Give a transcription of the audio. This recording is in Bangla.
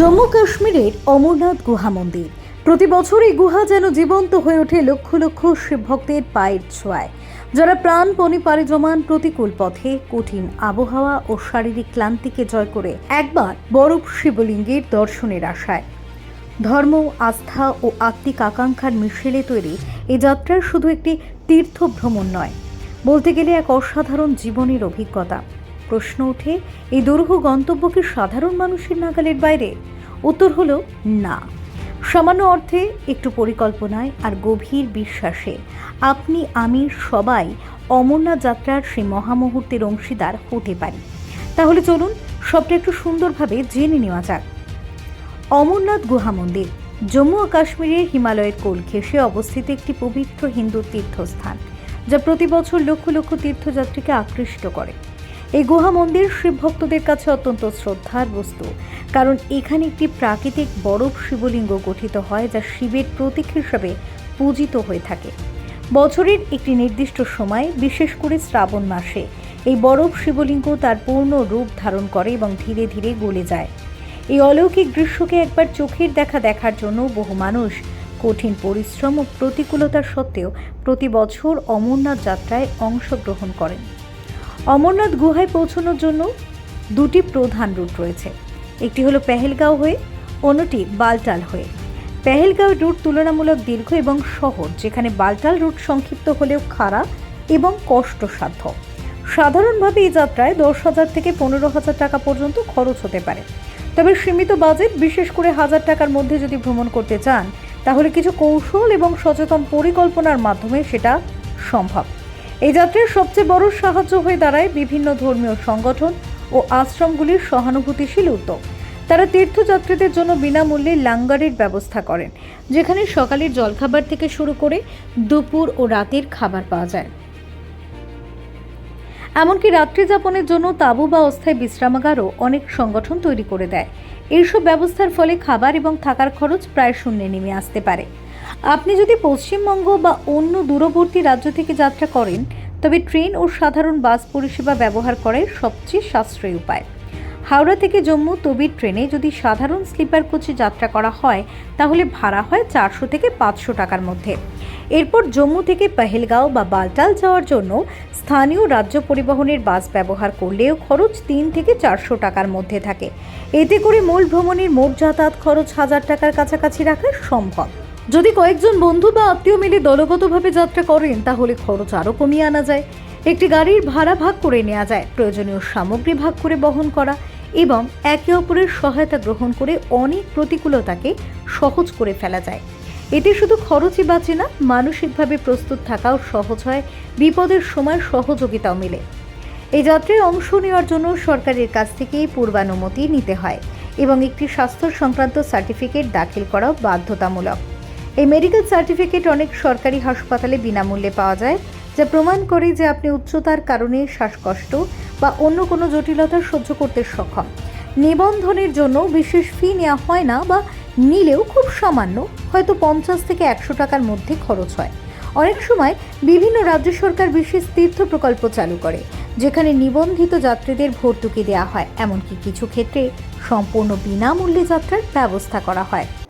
জম্মু কাশ্মীরের অমরনাথ গুহা মন্দির। প্রতি বছর এই গুহা যেন জীবন্ত হয়ে ওঠে লক্ষ লক্ষ শিব ভক্তের পায়ের ছোঁয়ায়। যারা প্রাণপণে পাড়ি জমান প্রতিকূল পথে, কঠিন আবহাওয়া ও শারীরিক ক্লান্তিকে জয় করে একবার বরফ শিবলিঙ্গের দর্শনের আশায়। ধর্ম, আস্থা ও আত্মিক আকাঙ্ক্ষার মিশেলে তৈরি এই যাত্রার শুধু একটি তীর্থ ভ্রমণ নয়, বলতে গেলে এক অসাধারণ জীবনের অভিজ্ঞতা। প্রশ্ন ওঠে, এই দুরূহ গন্তব্য কি সাধারণ মানুষের নাগালের বাইরে? উত্তর হলো না। সামান্য অর্থে একটু পরিকল্পনায় আর গভীর বিশ্বাসে। আপনি, আমি, সবাই অমরনাথ যাত্রার সেই মহামুহূর্তের অংশীদার হতে পারি। তাহলে চলুন সবটা একটু সুন্দরভাবে জেনে নেওয়া যাক। অমরনাথ গুহা মন্দির জম্মু ও কাশ্মীরের হিমালয়ের কোল ঘেঁষে অবস্থিত একটি পবিত্র হিন্দু তীর্থস্থান, যা প্রতি বছর লক্ষ লক্ষ তীর্থযাত্রীকে আকৃষ্ট করে। এই গুহা মন্দির শিব ভক্তদের কাছে অত্যন্ত শ্রদ্ধার বস্তু। কারণ এখানে একটি প্রাকৃতিক বরফ শিবলিঙ্গ গঠিত হয় যা শিবের প্রতীক হিসাবে পূজিত হয়ে থাকে। বছরের একটি নির্দিষ্ট সময়, বিশেষ করে শ্রাবণ মাসে, এই বরফ শিবলিঙ্গ তার পূর্ণ রূপ ধারণ করে এবং ধীরে ধীরে গলে যায়। এই অলৌকিক দৃশ্যকে একবার চোখের দেখা দেখার জন্য বহু মানুষ কঠিন পরিশ্রম ও প্রতিকূলতার সত্ত্বেও প্রতি বছর অমরনাথ যাত্রায় অংশগ্রহণ করেন। অমরনাথ গুহায় পৌঁছানোর জন্য দুটি প্রধান রুট রয়েছে। একটি হলো পেহেলগাঁও হয়ে, অন্যটি বালটাল হয়ে। পেহেলগাঁও রুট তুলনামূলক দীর্ঘ এবং শহর যেখানে বালটাল রুট সংক্ষিপ্ত হলেও খারাপ এবং কষ্টসাধ্য। সাধারণভাবে এই যাত্রায় দশ হাজার থেকে পনেরো হাজার টাকা পর্যন্ত খরচ হতে পারে। তবে সীমিত বাজেট, বিশেষ করে হাজার টাকার মধ্যে যদি ভ্রমণ করতে চান, তাহলে কিছু কৌশল এবং সচেতন পরিকল্পনার মাধ্যমে সেটা সম্ভব। এই যাত্রার সবচেয়ে বড় সাহায্য হয়ে দাঁড়ায় বিভিন্ন ধর্মীয় সংগঠন ও আশ্রমগুলির সহানুভূতিশীল উদ্যোগ। তারা তীর্থযাত্রীদের জন্য বিনামূল্যে লাঙ্গারের ব্যবস্থা করেন, যেখানে সকালের জলখাবার থেকে শুরু করে দুপুর ও রাতের খাবার পাওয়া যায়। এমনকি রাত্রি যাপনের জন্য তাঁবু বা অস্থায়ী বিশ্রামাগারও অনেক সংগঠন তৈরি করে দেয়। এইসব ব্যবস্থার ফলে খাবার এবং থাকার খরচ প্রায় শূন্যে নেমে আসতে পারে। আপনি যদি পশ্চিমবঙ্গ বা অন্য দূরবর্তী রাজ্য থেকে যাত্রা করেন, তবে ট্রেন ও সাধারণ বাস পরিষেবা ব্যবহার করাই সবচেয়ে সাশ্রয়ী উপায়। হাওড়া থেকে জম্মু তবির ট্রেনে যদি সাধারণ স্লিপার কোচে যাত্রা করা হয়, তাহলে ভাড়া হয় চারশো থেকে পাঁচশো টাকার মধ্যে। এরপর জম্মু থেকে পেহেলগাঁও বা বালটাল যাওয়ার জন্য স্থানীয় রাজ্য পরিবহনের বাস ব্যবহার করলেও খরচ তিন থেকে চারশো টাকার মধ্যে থাকে। এতে করে মূল ভ্রমণের মোট যাতায়াত খরচ হাজার টাকার কাছাকাছি রাখা সম্ভব। যদি কয়েকজন বন্ধু বা আত্মীয় মিলে দলগতভাবে যাত্রা করেন, তাহলে খরচ আরও কমিয়ে আনা যায়। একটি গাড়ির ভাড়া ভাগ করে নেওয়া যায়। প্রয়োজনীয় সামগ্রী ভাগ করে বহন করা এবং একে অপরের সহায়তা গ্রহণ করে অনেক প্রতিকূলতাকে সহজ করে ফেলা যায়। এতে শুধু খরচই বাঁচে না, মানসিকভাবে প্রস্তুত থাকাও সহজ হয়, বিপদের সময় সহযোগিতাও মেলে। এই যাত্রায় অংশ নেওয়ার জন্য সরকারের কাছ থেকে পূর্বানুমতি নিতে হয় এবং একটি স্বাস্থ্য সংক্রান্ত সার্টিফিকেট দাখিল করাও বাধ্যতামূলক। এই মেডিকেল সার্টিফিকেট অনেক সরকারি হাসপাতালে বিনামূল্যে পাওয়া যায়, যা প্রমাণ করে যে আপনি উচ্চতার কারণে শ্বাসকষ্ট বা অন্য কোনো জটিলতা সহ্য করতে সক্ষম। নিবন্ধনের জন্য বিশেষ ফি নেওয়া হয় না বা নিলেও খুব সামান্য, হয়তো পঞ্চাশ থেকে একশো টাকার মধ্যে খরচ হয়। অনেক সময় বিভিন্ন রাজ্য সরকার বিশেষ তীর্থ প্রকল্প চালু করে, যেখানে নিবন্ধিত যাত্রীদের ভর্তুকি দেওয়া হয়। এমনকি কিছু ক্ষেত্রে সম্পূর্ণ বিনামূল্যে যাত্রার ব্যবস্থা করা হয়।